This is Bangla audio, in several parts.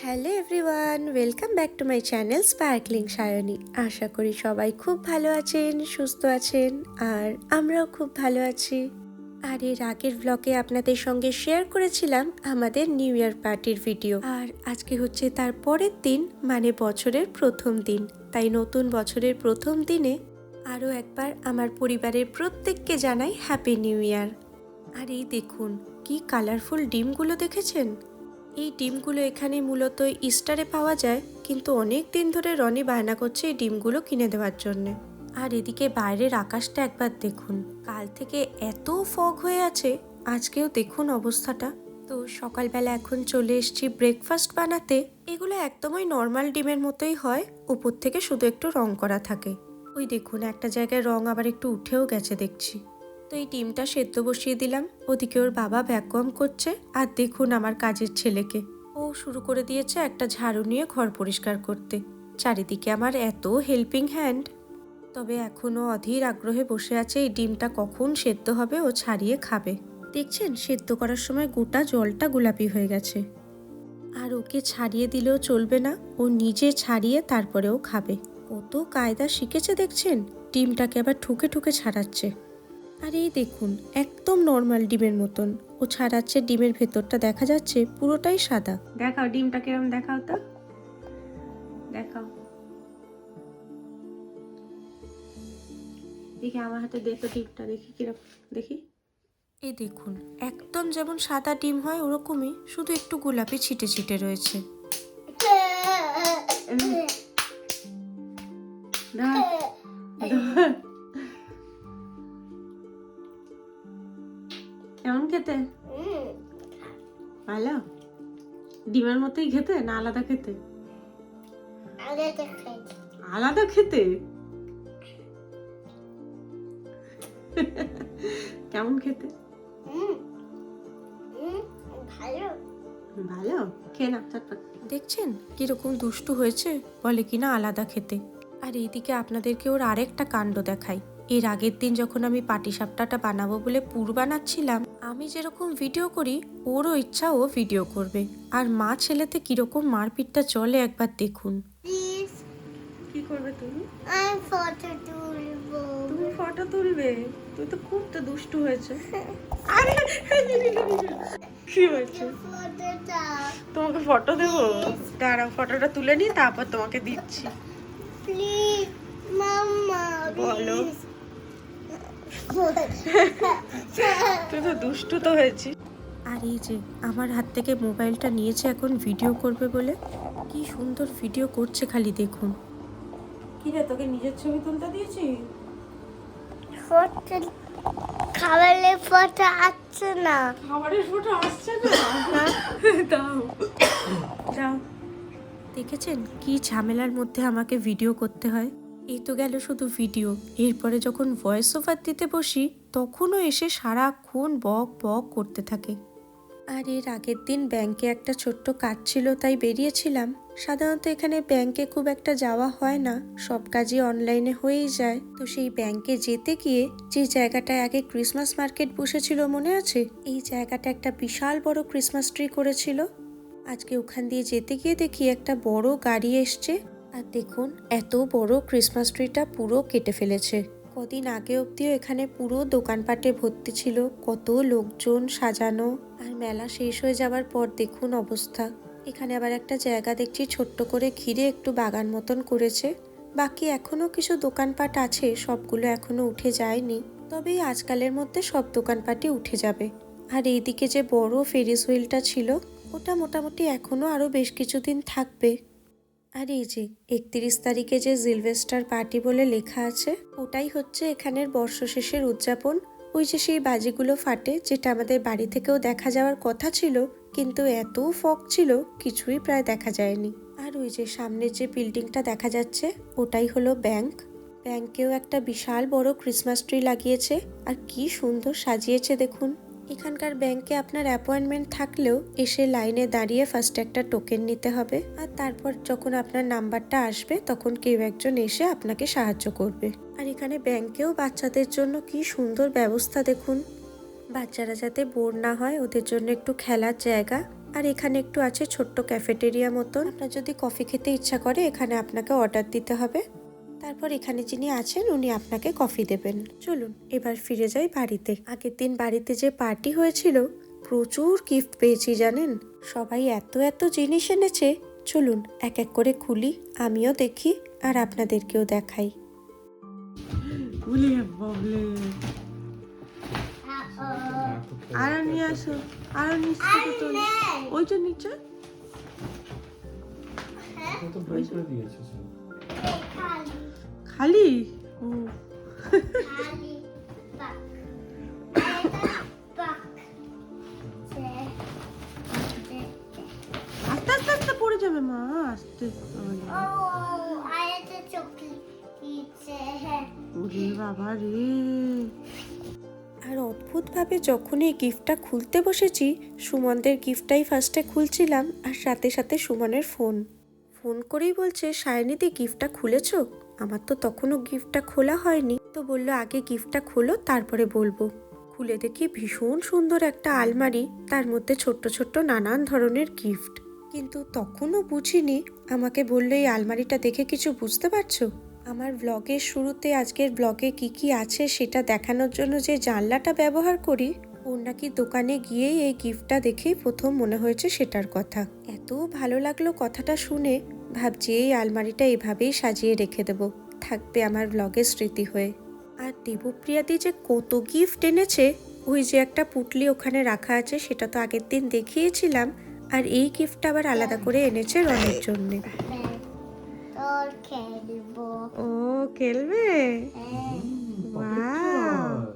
Hello everyone, welcome back to my channel sparkling Sayani. আশা করি সবাই খুব ভালো আছেন, সুস্থ আছেন, আর আমরাও খুব ভালো আছি। আর এর আগের ব্লগে আপনাদের সঙ্গে শেয়ার করেছিলাম আমাদের নিউ ইয়ার পার্টির ভিডিও আর আজকে হচ্ছে তার পরের দিন মানে বছরের প্রথম দিন। তাই নতুন বছরের প্রথম দিনে আরও একবার আমার পরিবারের প্রত্যেককে জানাই হ্যাপি নিউ ইয়ার আর এই দেখুন, কি কালারফুল ডিমগুলো দেখেছেন? এই ডিমগুলো এখানে মূলত ইস্টারে পাওয়া যায়, কিন্তু অনেক দিন ধরে রনি বায়না করছে এই ডিমগুলো কিনে দেওয়ার জন্য। আর এদিকে বাইরের আকাশটা একবার দেখুন। কাল থেকে এত ফগ হয়ে আছে, আজকেও দেখুন অবস্থাটা। তো সকালবেলা এখন চলে এসছি ব্রেকফাস্ট বানাতে। এগুলো একদমই নর্মাল ডিমের মতোই হয়, উপর থেকে শুধু একটু রং করা থাকে। ওই দেখুন, একটা জায়গায় রং আবার একটু উঠেও গেছে দেখছি। তো এই ডিমটা সেদ্ধ বসিয়ে দিলাম। ওদিকে ওর বাবা ভ্যাকুয়াম করছে। আর দেখুন আমার কাজের ছেলেকে। ও শুরু করে দিয়েছে একটা ঝাড়ু নিয়ে ঘর পরিষ্কার করতে। চারিদিকে আমার এত হেল্পিং হ্যান্ড তবে এখনও অধীর আগ্রহে বসে আছে এই ডিমটা কখন সেদ্ধ হবে ও ছাড়িয়ে খাবে। দেখছেন, সেদ্ধ করার সময় গোটা জলটা গোলাপি হয়ে গেছে। আর ওকে ছাড়িয়ে দিলেও চলবে না। ও নিজে ছাড়িয়ে তারপরেও খাবে। কত কায়দা শিখেছে দেখছেন? ডিমটাকে আবার ঠুকে ঠুকে ছাড়াচ্ছে। আর এই দেখুন একদম নর্মাল ডিমের মতন। ও ছাড়াচ্ছে ডিমের ভেতরটা দেখা যাচ্ছে পুরোটাই সাদা। দেখাও ডিমটা কিরম দেখাও তো। দেখাও। দেখি আমার হাতে দেখো ডিমটা দেখি কীরকম দেখি। এই দেখুন একদম যেমন সাদা ডিম হয় ওরকমই শুধু একটু গোলাপি ছিটে ছিটে রয়েছে। খেতে? ভালো ডিমের মতোই খেতে না আলাদা খেতে? আলাদা খেতে। কেমন খেতে? ভালো। খেয়ে না দেখছেন? কীরকম দুষ্টু হয়েছে? বলে কিনা আলাদা খেতে। আর এইদিকে আপনাদেরকে ওর আরেকটা কাণ্ড দেখাই। এর আগের দিন যখন আমি পাটিসাপটাটা বানাবো বলে পুর বানাচ্ছিলাম আমি যেরকম ভিডিও করি ওরও ইচ্ছা ও ভিডিও করবে। আর মা ছেলেতে কীরকম মারপিটটা চলে একবার দেখুন। প্লিজ কি করবে তুমি? আমি ফটো তুলবো। তুমি ফটো তুলবে? তুই তো খুব তো দুষ্টু হয়েছে। কি হয়েছে? তোমাকে ফটো দেবো? দাঁড়াও ফটোটা তুলে নি তারপর তোমাকে দিচ্ছি। প্লিজ মাম্মা বলো। তুই তো দুষ্টু তো হয়েছিস। আর এই যে আমার হাত থেকে মোবাইলটা নিয়েছে এখন ভিডিও করবে বলে। কি সুন্দর ভিডিও করছে খালি দেখুন। কি রে তোকে নিজের ছবি তুলতে দিয়েছি? খাবারের ফটো আসছে না। খাবারের ফটো আসছে না? দাও। দাও। দেখেছেন কি ঝামেলার মধ্যে আমাকে ভিডিও করতে হয়? এই তো গেল শুধু ভিডিও। এরপরে যখন ভয়েস ওভার দিতে বসি, তখনও এসে সারাক্ষণ বক বক করতে থাকে। আর এর আগের দিন ব্যাংকে একটা ছোট্ট কাজ ছিল, তাই বেরিয়েছিলাম। সাধারণত এখানে ব্যাংকে খুব একটা যাওয়া হয় না, সব কাজই অনলাইনে হয়েই যায়। তো সেই ব্যাংকে যেতে গিয়ে যে জায়গাটায় আগে ক্রিসমাস মার্কেট বসেছিল মনে আছে? এই জায়গাটা একটা বিশাল বড় ক্রিসমাস ট্রি করেছিল। আজকে ওখান দিয়ে যেতে গিয়ে দেখি একটা বড় গাড়ি এসছে। আর দেখুন, এত বড় ক্রিসমাস ট্রিটা পুরো কেটে ফেলেছে। কদিন আগে অবধিও এখানে পুরো দোকানপাটে ভর্তি ছিল। কত লোকজন সাজানো আর মেলা শেষ হয়ে যাওয়ার পর দেখুন অবস্থা। এখানে আবার একটা জায়গা দেখছি ছোট্ট করে ঘিরে একটু বাগান মতন করেছে। বাকি এখনও কিছু দোকানপাট আছে, সবগুলো এখনও উঠে যায়নি। তবে আজকালের মধ্যে সব দোকানপাটই উঠে যাবে। আর এইদিকে যে বড় ফেরিস হুইলটা ছিল, ওটা মোটামুটি এখনও আরও বেশ কিছুদিন থাকবে। আর এই যে, একত্রিশ তারিখে যে জিলভেস্টার পার্টি বলে লেখা আছে, ওটাই হচ্ছে এখানের বর্ষশেষের উদযাপন। ওই যে সেই বাজিগুলো ফাটে, যেটা আমাদের বাড়ি থেকেও দেখা যাওয়ার কথা ছিল, কিন্তু এত ফক ছিল, কিছুই প্রায় দেখা যায়নি। আর ওই যে সামনের যে বিল্ডিংটা দেখা যাচ্ছে, ওটাই হলো ব্যাংক। ব্যাংকেও একটা বিশাল বড় ক্রিসমাস ট্রি লাগিয়েছে, আর কি সুন্দর সাজিয়েছে দেখুন। এখানকার ব্যাংকে আপনার অ্যাপয়েন্টমেন্ট থাকলেও এসে লাইনে দাঁড়িয়ে ফার্স্ট একটা টোকেন নিতে হবে। আর তারপর যখন আপনার নাম্বারটা আসবে, তখন কেউ একজন এসে আপনাকে সাহায্য করবে। আর এখানে ব্যাংকেও বাচ্চাদের জন্য কি সুন্দর ব্যবস্থা দেখুন। বাচ্চারা যাতে বোর না হয়, ওদের জন্য একটু খেলার জায়গা। আর এখানে একটু আছে ছোট্ট ক্যাফেটেরিয়া মতন। আপনার যদি কফি খেতে ইচ্ছা করে, এখানে আপনাকে অর্ডার দিতে হবে। তারপর এখানে যিনি আছেন উনি আপনাকে কফি দেবেন। চলুন এবার ফিরে যাই বাড়িতে। আগের দিন বাড়িতে যে পার্টি হয়েছিল প্রচুর গিফট পেয়েছি জানেন? সবাই এত এত জিনিস এনেছে। চলুন এক এক করে খুলি আমিও দেখি আর আপনাদেরকেও দেখাই। আরও নিয়ে আসো আরও নিচে তো ওই তো নিচে। তো বের করে দিয়েছে সব। খালি? ও। আস্তে আস্তে আস্তে পড়ে যাবে মা, আস্তে বাবা রে। আর অদ্ভুতভাবে যখন এই গিফটটা খুলতে বসেছি, সুমনদের গিফটটাই ফার্স্টে খুলছিলাম, আর সাথে সাথে সুমনের ফোন। ফোন করেই বলছে সায়নিদি গিফটটা খুলেছো? আমার তো তখনও গিফটটা খোলা হয়নি। তো বলল, আগে গিফটটা খোলো, তারপরে বলব। খুলে দেখি ভীষণ সুন্দর একটা আলমারি, তার মধ্যে ছোট্ট ছোট্ট নানান ধরনের গিফট কিন্তু তখনও বুঝিনি, আমাকে বলল, এই আলমারিটা দেখে কিছু বুঝতে পারছ? আমার ব্লগের শুরুতে, আজকের ব্লগে কি কি আছে সেটা দেখানোর জন্য যে জানলাটা ব্যবহার করি, ওর নাকি দোকানে গিয়েই এই গিফটটা দেখেই প্রথম মনে হয়েছে সেটার কথা। এত ভালো লাগল কথাটা শুনে ভাবছি এই আলমারিটা এভাবেই সাজিয়ে রেখে দেবো। থাকবে আমার ব্লগের স্মৃতি হয়ে। আর দেবপ্রিয়াদি যে কত গিফট এনেছে ওই যে একটা পুটলি ওখানে রাখা আছে সেটা তো আগের দিন দেখিয়েছিলাম। আর এই গিফটটা আবার আলাদা করে এনেছে রনের জন্যে। ও খেলবে? চল।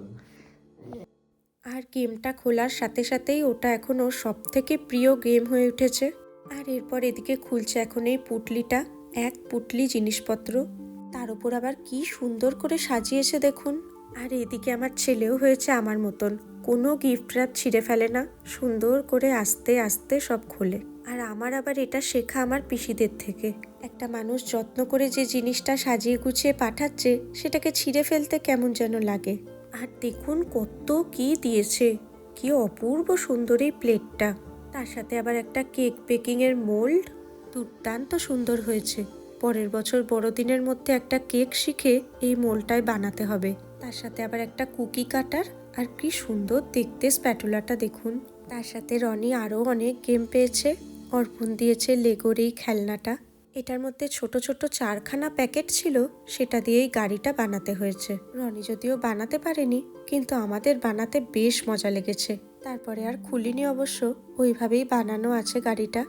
আর গেমটা খোলার সাথে সাথেই ওটা এখন ওর সব থেকে প্রিয় গেম হয়ে উঠেছে। আর এরপর এদিকে খুলছে এখন এই পুটলিটা, এক পুটলি জিনিসপত্র। তার উপর আবার কি সুন্দর করে সাজিয়েছে দেখুন। আর এদিকে আমার ছেলেও হয়েছে আমার মতন। কোনো গিফট র্যাপ ছিঁড়ে ফেলে না। সুন্দর করে আস্তে আস্তে সব খোলে। আর আমার আবার এটা শেখা আমার পিসিদের থেকে। একটা মানুষ যত্ন করে যে জিনিসটা সাজিয়ে গুছিয়ে পাঠাচ্ছে, সেটাকে ছিঁড়ে ফেলতে কেমন যেন লাগে। আর দেখুন কত কি দিয়েছে। কি অপূর্ব সুন্দর এই প্লেটটা। তার সাথে আবার একটা কেক বেকিং এর মোল্ড। দুর্দান্ত সুন্দর হয়েছে। পরের বছর বড়দিনের মধ্যে একটা কেক শিখে এই মোলটায় বানাতে হবে। তার সাথে আবার একটা কুকি কাটার। আর কি সুন্দর দেখতে স্প্যাটুলাটা দেখুন। তার সাথে রনি আরও অনেক গেম পেয়েছে। অর্পণ দিয়েছে লেগোর এই খেলনাটা। এটার মধ্যে ছোট ছোট চারখানা প্যাকেট ছিল। সেটা দিয়েই গাড়িটা বানাতে হয়েছে। রনি যদিও বানাতে পারেনি, কিন্তু আমাদের বানাতে বেশ মজা লেগেছে। তারপরে আর খুলিনি অবশ্য, ওইভাবেই বানানো আছে গাড়িটা।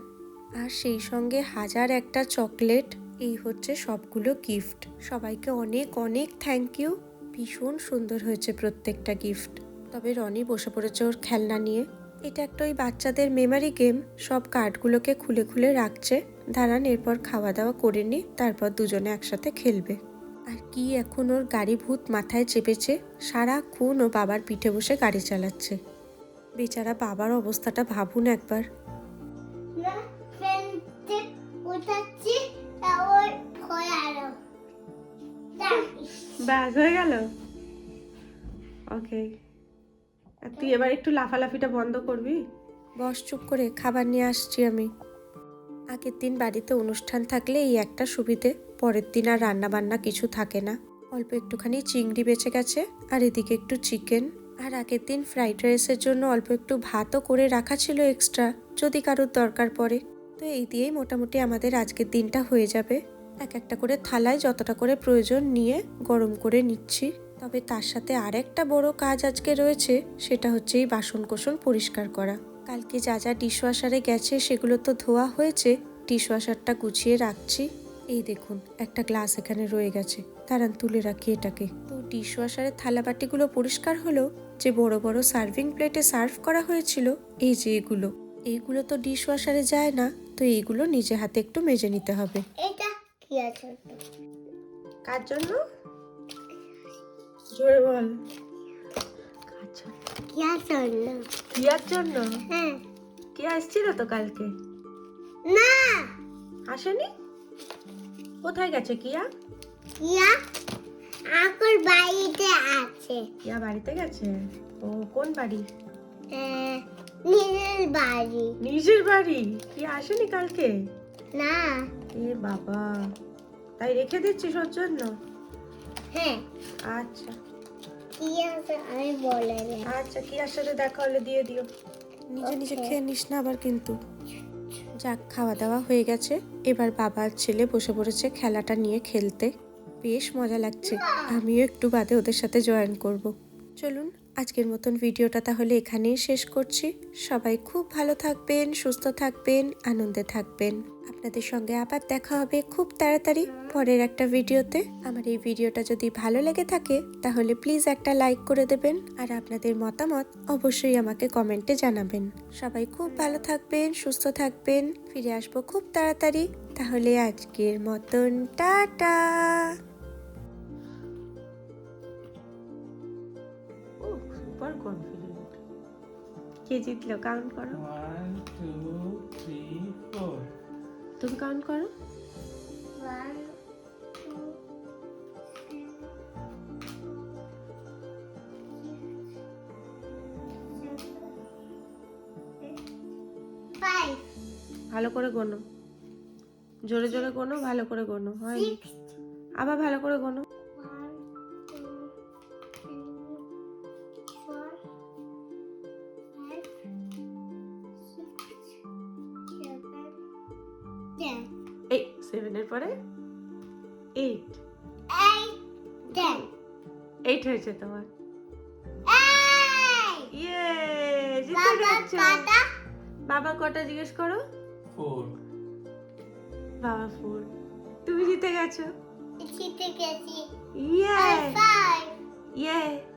আর সেই সঙ্গে হাজার একটা চকলেট, এই হচ্ছে সবগুলো গিফট সবাইকে অনেক অনেক থ্যাংক ইউ ভীষণ সুন্দর হয়েছে প্রত্যেকটা গিফট তবে রনি বসে পড়েছে ওর খেলনা নিয়ে। এটা একটা ওই বাচ্চাদের মেমারি গেম সব কার্ডগুলোকে খুলে খুলে রাখছে। দাঁড়ান, এরপর খাওয়া দাওয়া করে নি, তারপর দুজনে একসাথে খেলবে। আর কি এখন ওর গাড়ি ভূত মাথায় চেপেছে। সারাক্ষণ ও বাবার পিঠে বসে গাড়ি চালাচ্ছে। বেচারা বাবার অবস্থাটা ভাবুন একবার। আরও। ব্যাস হয়ে গেল? ওকে তুই এবার একটু লাফালাফিটা বন্ধ করবি? বস চুপ করে খাবার নিয়ে আসছি আমি। আগের দিন বাড়িতে অনুষ্ঠান থাকলে এই একটা সুবিধে পরের দিন আর রান্না বান্না কিছু থাকে না। অল্প একটুখানি চিংড়ি বেঁচে গেছে আর এদিকে একটু চিকেন আর আগের দিন ফ্রাইড রাইসের জন্য অল্প একটু ভাতও করে রাখা ছিল এক্সট্রা যদি কারোর দরকার পড়ে। তো এই দিয়েই মোটামুটি আমাদের আজকের দিনটা হয়ে যাবে। এক একটা করে থালায় যতটা করে প্রয়োজন নিয়ে গরম করে নিচ্ছি। তবে তার সাথে আরেকটা বড় কাজ আজকে রয়েছে, সেটা হচ্ছে এই বাসন কোসন পরিষ্কার করা। কালকে যা যা ডিশওয়াশারে গেছে, সেগুলো তো ধোয়া হয়েছে ডিশওয়াশারটা গুছিয়ে রাখছি। এই দেখুন, একটা গ্লাস এখানে রয়ে গেছে। দাঁড়ান, তুলে রাখি এটাকে। তো ডিশওয়াশারের থালাবাটিগুলো পরিষ্কার হলো যে বড় বড় সার্ভিং প্লেটে সার্ভ করা হয়েছিল এই যে এগুলো। এইগুলো তো ডিশওয়াশারে যায় না তো এইগুলো নিজে হাতে একটু মেজে নিতে হবে। এটা কি আছে? কার জন্য? জোরে বল। কার জন্য কি আছে কিয়ার জন্য? হ্যাঁ। কে আসছিল তো কালকে? না! আসেনি? কোথায় গেছে কিয়া? ইয়া আকর বাড়িতে আছে। কিয়া বাড়িতে গেছে? ও কোন বাড়ি? এ, নিজের বাড়ি। নিজের বাড়ি? কি আসেনি কালকে? না। এ বাবা তাই রেখে দিচ্ছিস ওর জন্য? হ্যাঁ। আচ্ছা। কি আছে আমি বলে আচ্ছা কি আর সাথে দেখা হলে দিয়ে দিও। নিজে নিজে খেয়ে নিস না আবার কিন্তু। যাক খাওয়া দাওয়া হয়ে গেছে। এবার বাবার ছেলে বসে পড়েছে খেলাটা নিয়ে খেলতে। বেশ মজা লাগছে। আমিও একটু বাদে ওদের সাথে জয়েন করব। চলুন, আজকের মতন ভিডিওটা তাহলে এখানেই শেষ করছি। সবাই খুব ভালো থাকবেন, সুস্থ থাকবেন, আনন্দে থাকবেন। আপনাদের সঙ্গে আবার দেখা হবে খুব তাড়াতাড়ি পরের একটা ভিডিওতে। আমার এই ভিডিওটা যদি ভালো লেগে থাকে, তাহলে প্লিজ একটা লাইক করে দেবেন। আর আপনাদের মতামত অবশ্যই আমাকে কমেন্টে জানাবেন। সবাই খুব ভালো থাকবেন, সুস্থ থাকবেন। ফিরে আসব খুব তাড়াতাড়ি। তাহলে আজকের মতন, টাটা! কনফিডেন্ট কে জিতলো? কাউন্ট করো। ওয়ান টু থ্রি ফোর তুমি কাউন্ট করো। ভালো করে গোনো। জোরে জোরে গোনো ভালো করে গোনো হয় আবার ভালো করে গোনো। Ten, এই সেভেনের পরে? Eight eight, ten. এইট হয়েছে তোমার। Eight! ইয়ে জিতে বাবা গেছো কাটা বাবা কটা জিজ্ঞেস করো? ফোর বাবা ফোর তুমি জিতে গেছো। জিতে গেছি। ইয়ে five. ইয়ে